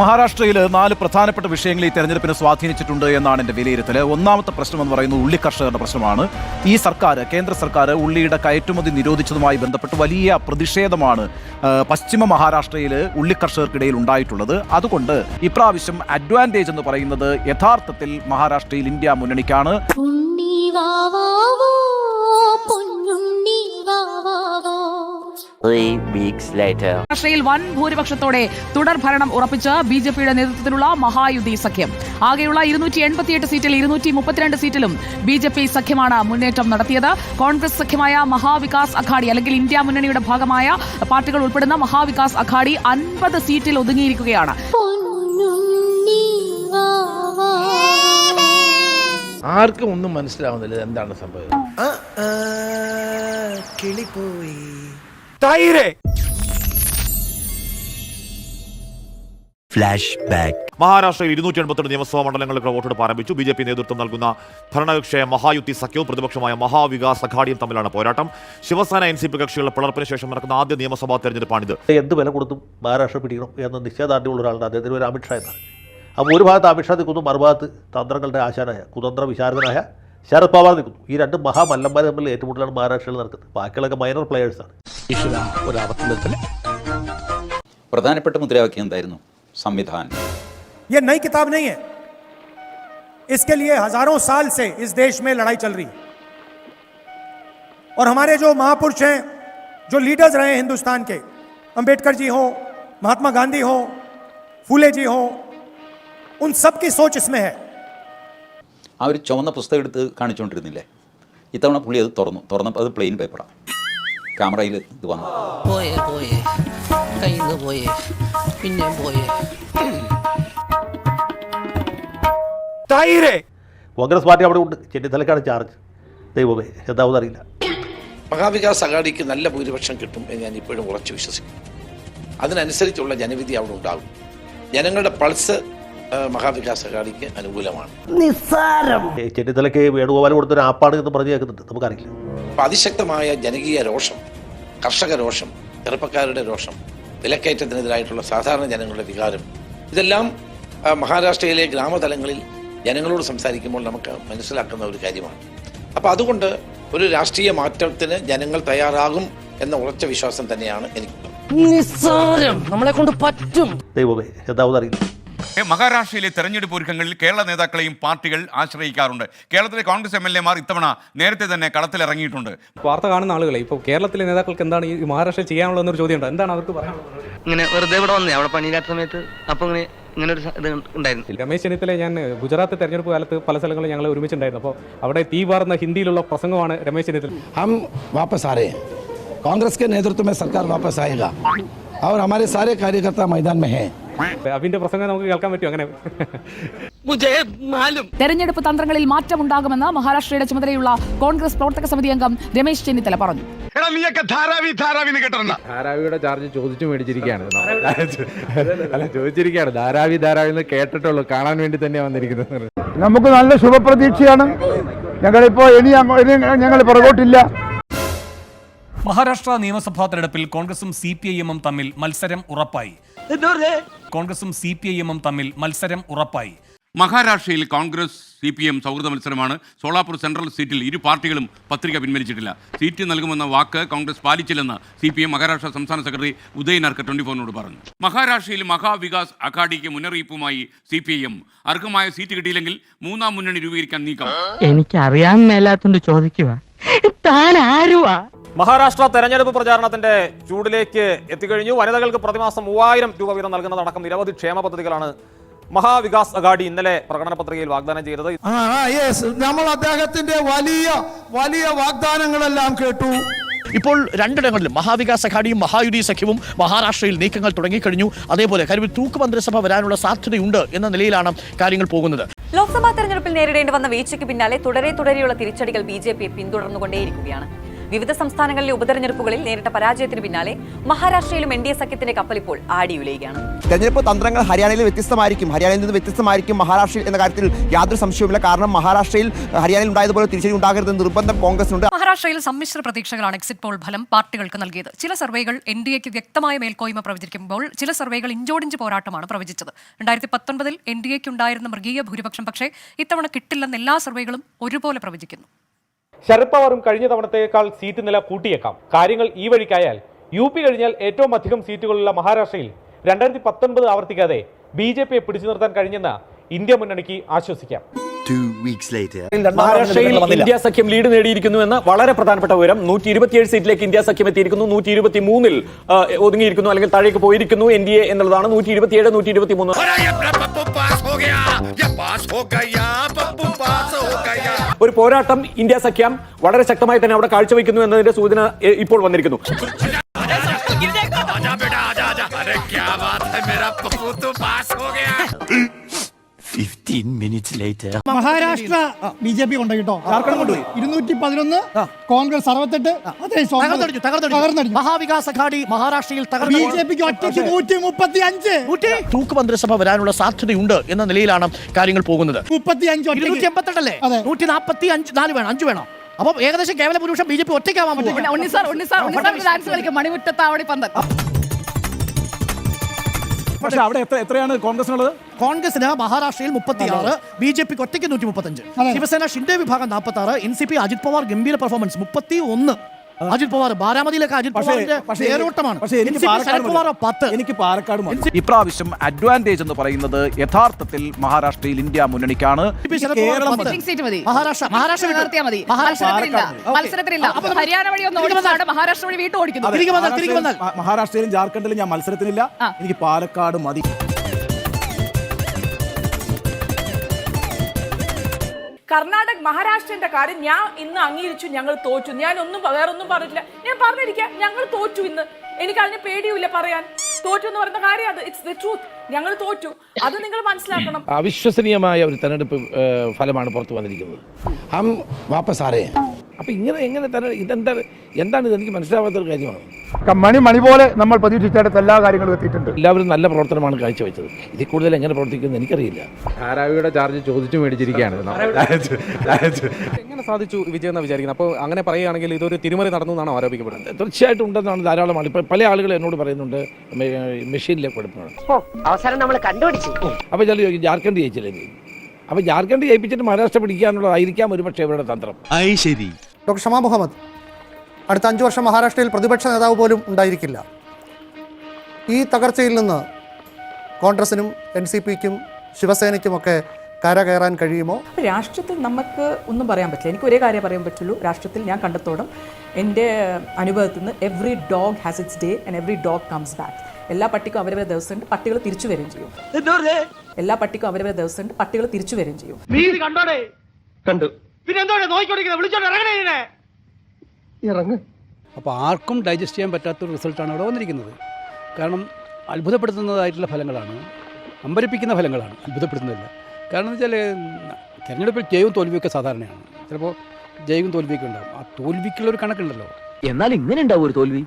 മഹാരാഷ്ട്രയിൽ നാല് പ്രധാനപ്പെട്ട വിഷയങ്ങൾ ഈ തെരഞ്ഞെടുപ്പിനെ സ്വാധീനിച്ചിട്ടുണ്ട് എന്നാണ് എന്റെ വിലയിരുത്തൽ. ഒന്നാമത്തെ പ്രശ്നം എന്ന് പറയുന്നത് ഉള്ളി കർഷകരുടെ പ്രശ്നമാണ്. ഈ സർക്കാർ കേന്ദ്ര സർക്കാർ ഉള്ളിയുടെ കയറ്റുമതി നിരോധിച്ചതുമായി ബന്ധപ്പെട്ട് വലിയ പ്രതിഷേധമാണ് പശ്ചിമ മഹാരാഷ്ട്രയിൽ ഉള്ളി കർഷകർക്കിടയിൽ ഉണ്ടായിട്ടുള്ളത്. അതുകൊണ്ട് ഇപ്രാവശ്യം അഡ്വാന്റേജ് എന്ന് പറയുന്നത് യഥാർത്ഥത്തിൽ മഹാരാഷ്ട്രയിൽ ഇന്ത്യ മുന്നണിക്കാണ്. പൊന്നുണ്ണി Three weeks later. മഹാരാഷ്ട്രയിൽ വൻ ഭൂരിപക്ഷത്തോടെ തുടർ ഭരണം ഉറപ്പിച്ച് ബി ജെ പിയുടെ നേതൃത്വത്തിലുള്ള മഹായുതി സഖ്യം. ആകെയുള്ള ഇരുന്നൂറ്റി എൺപത്തിയെട്ട് സീറ്റിൽ ഇരുന്നൂറ്റി മുപ്പത്തിരണ്ട് സീറ്റിലും ബി ജെ പി സഖ്യമാണ് മുന്നേറ്റം നടത്തിയത്. കോൺഗ്രസ് സഖ്യമായ മഹാവികാസ് അഘാടി അല്ലെങ്കിൽ ഇന്ത്യ മുന്നണിയുടെ ഭാഗമായ പാർട്ടികൾ ഉൾപ്പെടുന്ന മഹാവികാസ് അഘാടി അൻപത് സീറ്റിൽ ഒതുങ്ങിയിരിക്കുകയാണ്. ആർക്കും ഒന്നും മനസ്സിലാവുന്നില്ല എന്താണ് സംഭവം. കിളിപ്പോയി Flashback. മഹാരാഷ്ട്രയിൽ ഇരുന്നൂറ്റി എൺപത്തെട്ട് നിയമസഭാ മണ്ഡലങ്ങൾക്ക് വോട്ടെടുപ്പ് ആരംഭിച്ചു. ബി ജെ പി നേതൃത്വം നൽകുന്ന ഭരണകക്ഷിയായ മഹായുത്തി സഖ്യവും പ്രതിപക്ഷമായ മഹാവികാസ് അഘാഡിയും തമ്മിലാണ് പോരാട്ടം. ശിവസേന എൻ സി പി കക്ഷികളുടെ പിളർപ്പിന് ശേഷം നടക്കുന്ന ആദ്യ നിയമസഭാ തെരഞ്ഞെടുപ്പാണിത്. എന്ത് വില കൊടുത്തും മഹാരാഷ്ട്ര പിടിക്കണം എന്ന നിശ്ചയദാർഢ്യമുള്ള ഒരാളുടെ അദ്ദേഹത്തിന് ഒരു അമിത്ഷാ എന്നാണ്. അപ്പോൾ ഒരു ഭാഗത്ത് അമിത്ഷാ നിൽക്കുന്നു മറുഭാഗത്ത് തന്ത്രങ്ങളുടെ ആശാനായ കുതന്ത്ര വിശാരദനായ ശരത് പവാർ നിൽക്കുന്നു ഈ രണ്ട് മഹാമല്ലന്മാർ തമ്മിൽ ഏറ്റുമുട്ടലാണ് മഹാരാഷ്ട്രയിൽ നടക്കുന്നത് ബാക്കിയുള്ളതൊക്കെ മൈനർ പ്ലെയേഴ്സാണ് പ്രധാനപ്പെട്ട മുദ്രാവാക്യം എന്തായിരുന്നു സംവിധാനം ये नई किताब नहीं है इसके लिए हजारों साल से इस देश में लड़ाई चल रही है और हमारे जो महापुरुष हैं जो लीडर्स रहे हैं हिंदुस्तान के अंबेडकर जी हो महात्मा गांधी हो फूले जी हो उन सब की सोच इसमें है ആ ഒരു ചുവന്ന പുസ്തകം എടുത്ത് കാണിച്ചുകൊണ്ടിരുന്നില്ലേ ഇത്തവണ പുള്ളി അത് തുറന്നു. തുറന്നപ്പോൾ അത് പ്ലെയിൻ പേപ്പറാണ് ക്യാമറയിൽ ഇത് വന്നു. പോയേ പോയേ. കയ്യിൽ നിന്ന് പോയേ. പിന്നെയും പോയേ. കോൺഗ്രസ് പാർട്ടി അവിടെ ഉണ്ട്. ചെന്നിത്തലക്കാണ് ചാർജ് ദൈവമേ എന്താവും അറിയില്ല. മഹാവികാസ് അഘാഡിക്ക് നല്ല ഭൂരിപക്ഷം കിട്ടും എന്ന് ഞാൻ ഇപ്പോഴും ഉറച്ചു വിശ്വസിക്കുന്നു. അതിനനുസരിച്ചുള്ള ജനവിധി അവിടെ ഉണ്ടാകും. ജനങ്ങളുടെ പൾസ് മഹാവികാസ് അഘാഡിക്ക് അനുകൂലമാണ്. നിസ്സാരം. ചെന്നിത്തലയ്ക്ക് വേണുഗോപാൽ കൊടുത്തൊരു ആപ്പാട് എന്ന് പറഞ്ഞു കേൾക്കുന്നുണ്ട്. നമുക്കറിയില്ല. അപ്പൊ അതിശക്തമായ ജനകീയ രോഷം കർഷക രോഷം ചെറുപ്പക്കാരുടെ രോഷം വിലക്കയറ്റത്തിനെതിരായിട്ടുള്ള സാധാരണ ജനങ്ങളുടെ വികാരം ഇതെല്ലാം മഹാരാഷ്ട്രയിലെ ഗ്രാമതലങ്ങളിൽ ജനങ്ങളോട് സംസാരിക്കുമ്പോൾ നമുക്ക് മനസ്സിലാക്കുന്ന ഒരു കാര്യമാണ്. അപ്പോൾ അതുകൊണ്ട് ഒരു രാഷ്ട്രീയ മാറ്റത്തിന് ജനങ്ങൾ തയ്യാറാകും എന്ന ഉറച്ച വിശ്വാസം തന്നെയാണ് എനിക്ക് നിസ്സാരം. നമ്മളെ കൊണ്ട് പറ്റും. ദൈവമേ എന്താവും അറിയില്ല. മഹാരാഷ്ട്രയിലെ തെരഞ്ഞെടുപ്പ് ഒരുക്കങ്ങളിൽ കേരള നേതാക്കളെയും പാർട്ടികൾ ആശ്രയിക്കാറുണ്ട് കേരളത്തിലെ കോൺഗ്രസ് എം എൽ എമാർ ഇത്തവണ നേരത്തെ തന്നെ കളത്തിലിറങ്ങിയിട്ടുണ്ട് വാർത്ത കാണുന്ന ആളുകളെ ഇപ്പോൾ കേരളത്തിലെ നേതാക്കൾക്ക് എന്താണ് ഈ മഹാരാഷ്ട്രയിൽ ചെയ്യാനുള്ള എന്നൊരു ചോദ്യമുണ്ട് എന്താണ് അവർക്ക് പറയാനുള്ളത് ഇങ്ങനെ വെറുതെ ഇവിടെ വന്നേ അവിടെ പണിയില്ലാത്ത സമയത്ത് അപ്പൊ ഇങ്ങനെ ഇങ്ങനെ ഒരു ഇത് ഉണ്ടായിരുന്നു രമേശ് ചെന്നിത്തല ഞാൻ ഗുജറാത്ത് തെരഞ്ഞെടുപ്പ് കാലത്ത് പല സ്ഥലങ്ങളിൽ ഞങ്ങൾ ഒരുമിച്ചുണ്ടായിരുന്നു അപ്പോൾ അവിടെ തീ പാർന്ന ഹിന്ദിയിലുള്ള പ്രസംഗമാണ് രമേശ് ചെന്നിത്തല हम वापस आ रहे हैं कांग्रेस के नेतृत्व में सरकार वापस आएगा और हमारे सारे कार्यकर्ता मैदान में हैं അവിന്റെ പ്രസംഗം നമുക്ക് കേൾക്കാൻ പറ്റും അങ്ങനെ. തെരഞ്ഞെടുപ്പ് തന്ത്രങ്ങളിൽ മാറ്റമുണ്ടാകുമെന്ന് മഹാരാഷ്ട്രയുടെ ചുമതലയുള്ള കോൺഗ്രസ് പ്രവർത്തക സമിതി അംഗം രമേശ് ചെന്നിത്തല പറഞ്ഞു. ധാരാവിയുടെ ചാർജ് ചോദിച്ചു മേടിച്ചിരിക്കുകയാണ്. അല്ല ചോദിച്ചിരിക്കുകയാണ്. ധാരാവി ധാരാവി എന്ന് കേട്ടിട്ടുള്ളൂ. കാണാൻ വേണ്ടി തന്നെയാണ് വന്നിരിക്കുന്നത്. നമുക്ക് നല്ല ശുഭപ്രതീക്ഷയാണ്. ഞങ്ങളിപ്പോ ഇനി ഞങ്ങൾ പുറകോട്ടില്ല. മഹാരാഷ്ട്ര നിയമസഭാ തെരഞ്ഞെടുപ്പിൽ കോൺഗ്രസും സി പി ഐ എമ്മും തമ്മിൽ മത്സരം ഉറപ്പായി. കോൺഗ്രസും സി പി ഐ എമ്മും തമ്മിൽ മത്സരം ഉറപ്പായി. മഹാരാഷ്ട്രയിൽ കോൺഗ്രസ് സി പി എം സൗഹൃദ മത്സരമാണ്. സോളാപൂർ സെൻട്രൽ സീറ്റിൽ ഇരു പാർട്ടികളും പത്രിക പിൻവലിച്ചിട്ടില്ല. സീറ്റ് നൽകുമെന്ന വാക്ക് കോൺഗ്രസ് പാലിച്ചില്ലെന്ന് സി പി എം മഹാരാഷ്ട്ര സംസ്ഥാന സെക്രട്ടറി ഉദയൻ അർക്ക ട്വന്റി ഫോറിനോട് പറഞ്ഞു. മഹാരാഷ്ട്രയിൽ മഹാവികാസ് അഘാഡിക്ക് മുന്നറിയിപ്പുമായി സി പി എം. അർഹമായ സീറ്റ് കിട്ടിയില്ലെങ്കിൽ മൂന്നാം മുന്നണി രൂപീകരിക്കാൻ നീക്കം. എനിക്ക് അറിയാൻ മേലാത്തോണ്ട് ചോദിക്കുക താൻ ആരുവാ? മഹാരാഷ്ട്ര തെരഞ്ഞെടുപ്പ് പ്രചാരണത്തിന്റെ ചൂടിലേക്ക് എത്തിക്കഴിഞ്ഞു. വനിതകൾക്ക് പ്രതിമാസം മൂവായിരം രൂപ വീതം നൽകുന്നതടക്കം നിരവധി ക്ഷേമ പദ്ധതികളാണ് മഹാവികാസ് അഗാഡി ഇന്നലെ പ്രകടന പത്രികയിൽ വാഗ്ദാനം ചെയ്തത്. നമ്മൾ അദ്ദേഹത്തിന്റെ വലിയ വലിയ വാഗ്ദാനങ്ങളെല്ലാം കേട്ടു. ഇപ്പോൾ രണ്ടിടങ്ങളിലും മഹാവികാസ് അഘാഡിയും മഹായുതി സഖ്യവും മഹാരാഷ്ട്രയിൽ നീക്കങ്ങൾ തുടങ്ങിക്കഴിഞ്ഞു. അതേപോലെ കരുവിൽ തൂക്ക് മന്ത്രിസഭ വരാനുള്ള സാധ്യതയുണ്ട് എന്ന നിലയിലാണ് കാര്യങ്ങൾ പോകുന്നത്. ലോക്സഭാ തെരഞ്ഞെടുപ്പിൽ നേരിടേണ്ടി വന്ന വീഴ്ചയ്ക്ക് പിന്നാലെ തുടരെ തുടരെയുള്ള തിരിച്ചടികൾ ബി ജെ പി പിന്തുടർന്നുകൊണ്ടേയിരിക്കുകയാണ്. വിവിധ സംസ്ഥാനങ്ങളിലെ ഉപതെരഞ്ഞെടുപ്പുകളിൽ നേരിട്ട പരാജയത്തിന് പിന്നാലെ മഹാരാഷ്ട്രയിലും എൻ ഡി എ സഖ്യത്തിന്റെ കപ്പലിപ്പോൾ ആടിയുലയുകയാണ് തെരഞ്ഞെടുപ്പ് തന്ത്രങ്ങൾ ഹരിയാനയിൽ വ്യത്യസ്തമായിരിക്കും. ഹരിയാനയിൽ നിന്ന് വ്യത്യസ്തമായിരിക്കും മഹാരാഷ്ട്രയിൽ എന്ന കാര്യത്തിൽ യാതൊരു സംശയവുമില്ല. കാരണം മഹാരാഷ്ട്രയിൽ ഹരിയാനയിൽ ഉണ്ടായതുപോലെ തിരിച്ചടി ഉണ്ടാകരുതെന്ന് നിർബന്ധം കോൺഗ്രസിനുണ്ട്. മഹാരാഷ്ട്രയിൽ സമ്മിശ്ര പ്രതീക്ഷകളാണ് എക്സിറ്റ് പോൾ ഫലം പാർട്ടികൾക്ക് നൽകിയത്. ചില സർവേകൾ എൻ ഡി എക്ക് വ്യക്തമായ മേൽക്കോയ്മ പ്രവചിക്കുമ്പോൾ ചില സർവേകൾ ഇഞ്ചോടിഞ്ച് പോരാട്ടമാണ് പ്രവചിച്ചത്. രണ്ടായിരത്തി പത്തൊൻപതിൽ എൻ ഡി എക്ക് ഉണ്ടായിരുന്ന മൃഗീയ ഭൂരിപക്ഷം പക്ഷേ ഇത്തവണ കിട്ടില്ലെന്ന് എല്ലാ സർവേകളും ഒരുപോലെ പ്രവചിക്കുന്നു. ശരത് പവാറും കഴിഞ്ഞ തവണത്തേക്കാൾ സീറ്റ് നില കൂട്ടിയേക്കാം കാര്യങ്ങൾ ഈ വഴിക്കായാൽ യു പി കഴിഞ്ഞാൽ ഏറ്റവും അധികം സീറ്റുകളുള്ള മഹാരാഷ്ട്രയിൽ രണ്ടായിരത്തി പത്തൊൻപത് ആവർത്തിക്കാതെ ബി ജെ പിയെ പിടിച്ചു നിർത്താൻ കഴിഞ്ഞെന്ന് ഇന്ത്യ മുന്നണിക്ക് ആശ്വസിക്കാം. മഹാരാഷ്ട്രയിൽ ഇന്ത്യ സഖ്യം ലീഡ് നേടിയിരിക്കുന്നു എന്ന വളരെ പ്രധാനപ്പെട്ട വിവരം നൂറ്റി ഇരുപത്തിയേഴ് സീറ്റിലേക്ക് ഇന്ത്യ സഖ്യം എത്തിയിരിക്കുന്നു നൂറ്റി ഇരുപത്തി മൂന്നിൽ ഒതുങ്ങിയിരിക്കുന്നു അല്ലെങ്കിൽ താഴേക്ക് പോയിരിക്കുന്നു എൻ ഡി എ എന്നുള്ളതാണ് നൂറ്റി ഇരുപത്തിയേഴ് നൂറ്റി ഇരുപത്തി മൂന്ന് ഒരു പോരാട്ടം ഇന്ത്യ സഖ്യം വളരെ ശക്തമായി തന്നെ അവിടെ കാഴ്ചവെക്കുന്നു എന്നതിന്റെ സൂചന ഇപ്പോൾ വന്നിരിക്കുന്നു Fifteen minutes later. Maharashtra. B J P കൊണ്ടുപോയി കേട്ടോ. കൊണ്ടുപോയി? ഇരുന്നൂറ്റി പതിനൊന്ന് കോൺഗ്രസ് അറുപത്തെട്ട് തകർന്നടിച്ചു മഹാവികാസ് അഘാടി മഹാരാഷ്ട്രയിൽ ബി ജെ പിക്ക് ഒറ്റയ്ക്ക് നൂറ്റി മുപ്പത്തി അഞ്ച് തൂക്ക് മന്ത്രിസഭ വരാനുള്ള സാധ്യതയുണ്ട് എന്ന നിലയിലാണ് കാര്യങ്ങൾ പോകുന്നത്. മുപ്പത്തി അഞ്ച് ഇരുന്നൂറ്റി എൺപത്തെട്ടല്ലേ നൂറ്റി നാൽപ്പത്തി അഞ്ച് നാല് വേണം അഞ്ച് വേണം. അപ്പൊ ഏകദേശം കേവല പുരുഷം ബി ജെ പി ഒറ്റയ്ക്കാവാൻ പറ്റും മണിമുറ്റത്താവടി പന്തൽ പക്ഷെ അവിടെ എത്ര എത്രയാണ് കോൺഗ്രസിനുള്ളത് കോൺഗ്രസിന് മഹാരാഷ്ട്രയിൽ മുപ്പത്തിയാറ് ബി ജെ പിക്ക് ഒറ്റയ്ക്ക് നൂറ്റി മുപ്പത്തഞ്ച് ശിവസേന ഷിൻഡെ വിഭാഗം നാൽപ്പത്തി ആറ് N C P Ajit Pawar ഗംഭീര പെർഫോമൻസ് മുപ്പത്തി ഒന്ന് അജിത് പവാർ ബാരാമതിയിലേക്ക് അജിത് പക്ഷേ പവാറിന്റെ പക്ഷേ തേരോട്ടമാണ് എനിക്ക് പാലക്കാട് പത്ത്? എനിക്ക്. ഇപ്രാവശ്യം അഡ്വാന്റേജ് എന്ന് പറയുന്നത് യഥാർത്ഥത്തിൽ മഹാരാഷ്ട്രയിൽ ഇന്ത്യ മുന്നണിക്കാണ്. മഹാരാഷ്ട്ര മഹാരാഷ്ട്രയിലും ജാർഖണ്ഡിലും ഞാൻ മത്സരത്തിനില്ല. എനിക്ക് പാലക്കാട് മതി. കർണാടക മഹാരാഷ്ട്രന്റെ കാര്യം ഞാൻ ഇന്ന് അംഗീകരിച്ചു ഞങ്ങൾ തോറ്റു. ഞാൻ ഒന്നും വേറൊന്നും പറഞ്ഞില്ല ഞാൻ പറഞ്ഞിരിക്കാം ഞങ്ങൾ തോറ്റു ഇന്ന്. എനിക്ക് അതിന് പേടിയുമില്ല പറയാൻ. തോറ്റു എന്ന് പറയുന്ന കാര്യം അത്. ഇറ്റ്സ് ദ ട്രൂത്ത് ഞങ്ങൾ തോറ്റു. അത് നിങ്ങൾ മനസ്സിലാക്കണം. അവിശ്വസനീയമായ ഒരു തെരഞ്ഞെടുപ്പ് ഫലമാണ് പുറത്തു വന്നിരിക്കുന്നത്. ഹം വാപ്പസ് ആരേ അപ്പൊ ഇങ്ങനെ എങ്ങനെ തന്നെ ഇതെന്താ എന്താണ് ഇത് എനിക്ക് മനസ്സിലാവാത്തൊരു കാര്യമാണ്. മണി മണി പോലെ നമ്മൾ പ്രതീക്ഷിച്ചിടത്ത് എല്ലാ കാര്യങ്ങളും എത്തിയിട്ടുണ്ട്. എല്ലാവരും നല്ല പ്രവർത്തനമാണ് കാഴ്ചവെച്ചത്. ഇതിൽ കൂടുതൽ എങ്ങനെ പ്രവർത്തിക്കുന്നത് എനിക്കറിയില്ല. ധാരാവിയുടെ ചാർജ് ചോദിച്ചു മേടിച്ചിരിക്കുകയാണ്. എങ്ങനെ സാധിച്ചു വിജയം എന്ന് വിചാരിക്കുന്നത്? അപ്പോൾ അങ്ങനെ പറയുകയാണെങ്കിൽ ഇതൊരു തിരുമറി നടന്നു എന്നാണ് ആരോപിക്കപ്പെടുന്നത്? തീർച്ചയായിട്ടും ഉണ്ടെന്നാണ് ധാരാളം ആൾ ഇപ്പം പല ആളുകൾ എന്നോട് പറയുന്നുണ്ട് മെഷീനിലെ കുഴപ്പമാണ് അവസാനം നമ്മൾ കണ്ടുപിടിച്ചു. അപ്പോൾ ചില ജാർഖണ്ഡ് ജയിച്ചില്ലേ അപ്പൊ അപ്പോൾ ജാർഖണ്ഡ് ജയിപ്പിച്ചിട്ട് മഹാരാഷ്ട്ര പിടിക്കാനുള്ളതായിരിക്കാം ഒരുപക്ഷെ ഇവരുടെ തന്ത്രം. ശരി ഡോക്ടർ ഷമാ മുഹമ്മദ് അടുത്ത അഞ്ചു വർഷം മഹാരാഷ്ട്രയിൽ പ്രതിപക്ഷ നേതാവ് പോലും ഉണ്ടായിരിക്കില്ല. ഈ തകർച്ചയിൽ നിന്ന് കോൺഗ്രസിനും എൻ സി പിക്കും ശിവസേനയ്ക്കുമൊക്കെ കര കയറാൻ കഴിയുമോ രാഷ്ട്രീയത്തിൽ നമുക്ക് ഒന്നും പറയാൻ പറ്റില്ല. എനിക്ക് ഒരേ കാര്യം പറയാൻ പറ്റുള്ളൂ. രാഷ്ട്രീയത്തിൽ ഞാൻ കണ്ടെത്തോളം എന്റെ അനുഭവത്തിൽ നിന്ന് every dog has its day and every dog comes back എല്ലാ പട്ടിക്കും അവരവരെ ദിവസമുണ്ട് പട്ടികൾ തിരിച്ചു വരികയും ചെയ്യും. എല്ലാ പട്ടിക്കും അവരവരെ ദിവസമുണ്ട് പട്ടികൾ തിരിച്ചു വരികയും ചെയ്യും. കണ്ടു. അപ്പോൾ ആർക്കും ഡൈജസ്റ്റ് ചെയ്യാൻ പറ്റാത്ത ഒരു റിസൾട്ടാണ് അവിടെ വന്നിരിക്കുന്നത്. കാരണം അത്ഭുതപ്പെടുത്തുന്നതായിട്ടുള്ള ഫലങ്ങളാണ് അമ്പരപ്പിക്കുന്ന ഫലങ്ങളാണ് അത്ഭുതപ്പെടുത്തുന്നില്ല കാരണം എന്ന് വെച്ചാൽ തിരഞ്ഞെടുപ്പിൽ ജയവും തോൽവിയൊക്കെ സാധാരണയാണ്. ചിലപ്പോൾ ജയവും തോൽവിയൊക്കെ ഉണ്ടാകും ആ തോൽവിക്കുള്ള ഒരു കണക്കുണ്ടല്ലോ. എന്നാൽ ഇങ്ങനെ ഉണ്ടാവും ഒരു തോൽവി.